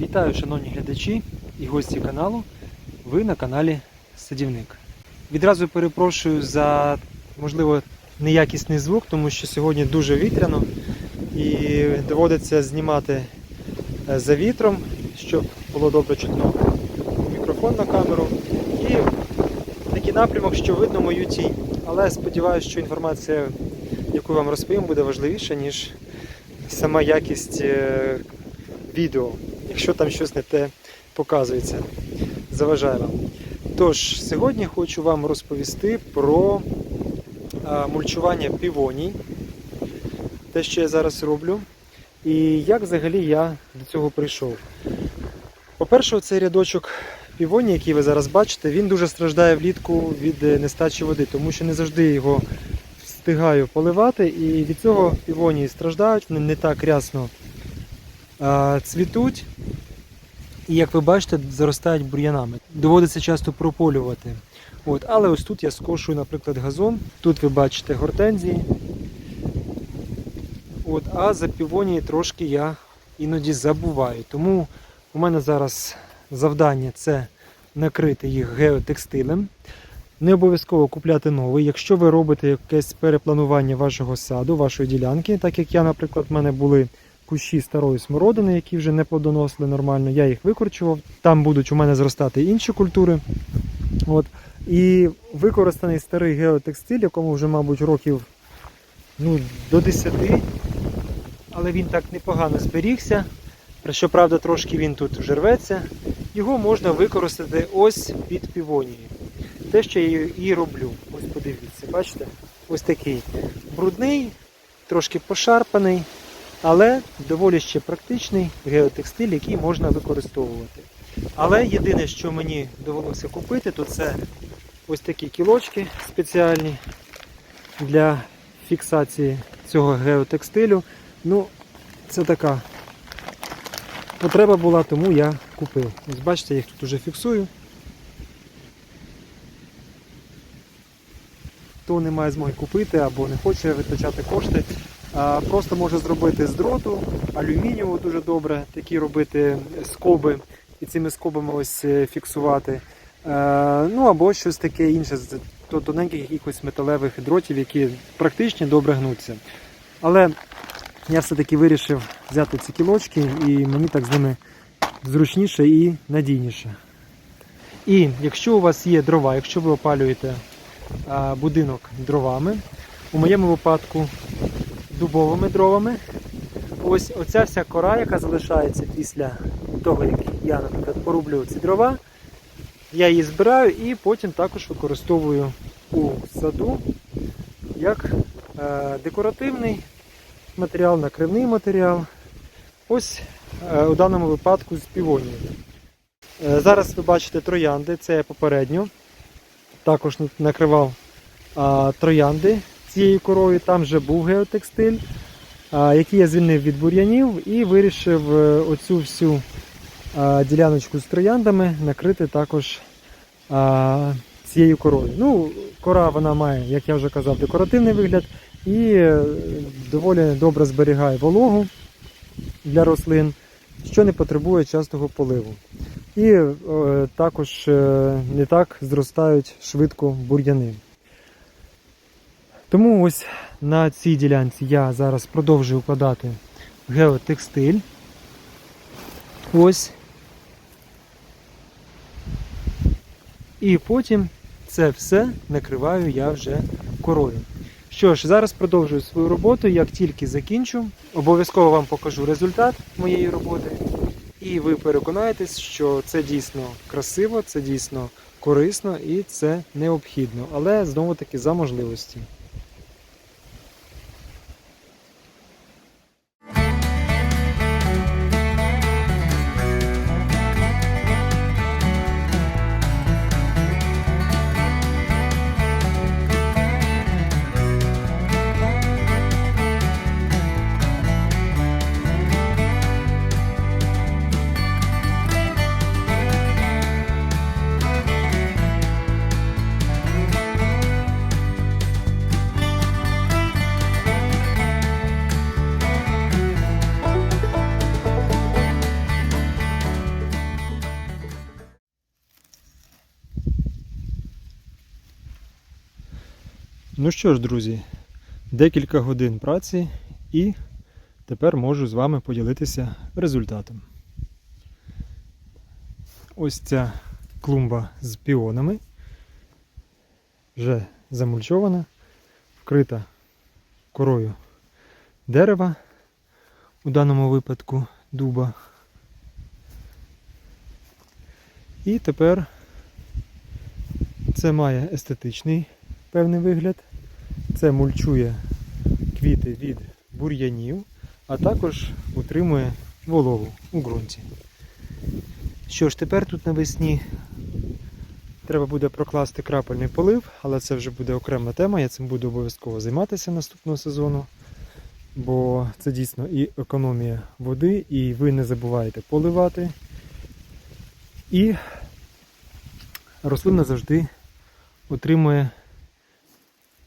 Вітаю, шановні глядачі і гості каналу. Ви на каналі Садівник. Відразу перепрошую за, можливо, неякісний звук, тому що сьогодні дуже вітряно і доводиться знімати е, за вітром, щоб було добре чутно мікрофон на камеру. І такий напрямок, що видно мою тінь. Але сподіваюся, що інформація, яку вам розповім, буде важливіша, ніж сама якість е, відео, якщо там щось не те показується, заважає вам. Тож, сьогодні хочу вам розповісти про мульчування півоній, те, що я зараз роблю, і як взагалі я до цього прийшов. По-перше, цей рядочок півоній, який ви зараз бачите, він дуже страждає влітку від е, нестачі води, тому що не завжди його встигаю поливати, і від цього півонії страждають, вони не так рясно цвітуть. І як ви бачите, заростають бур'янами. Доводиться часто прополювати. От, але ось тут я скошую, наприклад, газон. Тут ви бачите гортензії. От, а за півонії трошки я іноді забуваю. Тому у мене зараз завдання це накрити їх геотекстилем. Не обов'язково купляти новий. Якщо ви робите якесь перепланування вашого саду, вашої ділянки, так як я, наприклад, в мене були кущі старої смородини, які вже не плодоносили нормально, я їх викорчував. Там будуть у мене зростати інші культури. От. І використаний старий геотекстиль, якому вже, мабуть, років ну, до 10, але він так непогано зберігся. Щоправда, трошки він тут вже рветься. Його можна використати ось під півонією. Те, що я і роблю. Ось подивіться, бачите? Ось такий брудний, трошки пошарпаний, але доволі ще практичний геотекстиль, який можна використовувати. Але єдине, що мені довелося купити, то це ось такі кілочки спеціальні для фіксації цього геотекстилю. Ну, це така потреба була, тому я купив. Ось бачите, я їх тут вже фіксую. Хто не має змоги купити або не хоче витрачати кошти, просто може зробити з дроту, алюмінієву дуже добре, такі робити скоби і цими скобами ось е, фіксувати. Е, Ну або щось таке інше, з тоненьких якихось металевих дротів, які практичні, добре гнуться. Але я все-таки вирішив взяти ці кілочки і мені так з ними зручніше і надійніше. І якщо у вас є дрова, якщо ви опалюєте будинок дровами, у моєму випадку дубовими дровами, ось оця вся кора, яка залишається після того, як я, наприклад, порублю ці дрова, я її збираю і потім також використовую у саду як е, декоративний матеріал, накривний матеріал. Ось е, у даному випадку з півонією. Е, Зараз ви бачите троянди, це я попередньо. Також накривав троянди цією корою. Там вже був геотекстиль, який я звільнив від бур'янів і вирішив е, оцю всю діляночку з трояндами накрити також цією корою. Ну, кора вона має, як я вже казав, декоративний вигляд і е, доволі добре зберігає вологу для рослин, що не потребує частого поливу. І е, також е, не так зростають швидко бур'яни. Тому ось на цій ділянці я зараз продовжую укладати геотекстиль. Ось. І потім це все накриваю я вже корою. Що ж, зараз продовжую свою роботу. Як тільки закінчу, обов'язково вам покажу результат моєї роботи. І ви переконаєтесь, що це дійсно красиво, це дійсно корисно і це необхідно. Але знову таки за можливості. Ну що ж, друзі, декілька годин праці і тепер можу з вами поділитися результатом. Ось ця клумба з піонами вже замульчована, вкрита корою дерева, у даному випадку дуба. І тепер це має естетичний певний вигляд. Це мульчує квіти від бур'янів, а також утримує вологу у ґрунті. Що ж, тепер тут навесні треба буде прокласти крапельний полив, але це вже буде окрема тема, я цим буду обов'язково займатися наступного сезону, бо це дійсно і економія води, і ви не забуваєте поливати. І рослина завжди отримує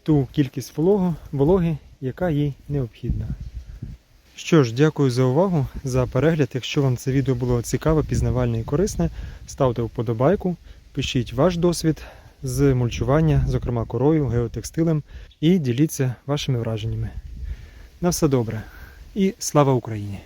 ту кількість вологи, яка їй необхідна. Що ж, дякую за увагу, за перегляд. Якщо вам це відео було цікаве, пізнавальне і корисне, ставте вподобайку, пишіть ваш досвід з мульчування, зокрема корою, геотекстилем, і діліться вашими враженнями. На все добре і слава Україні!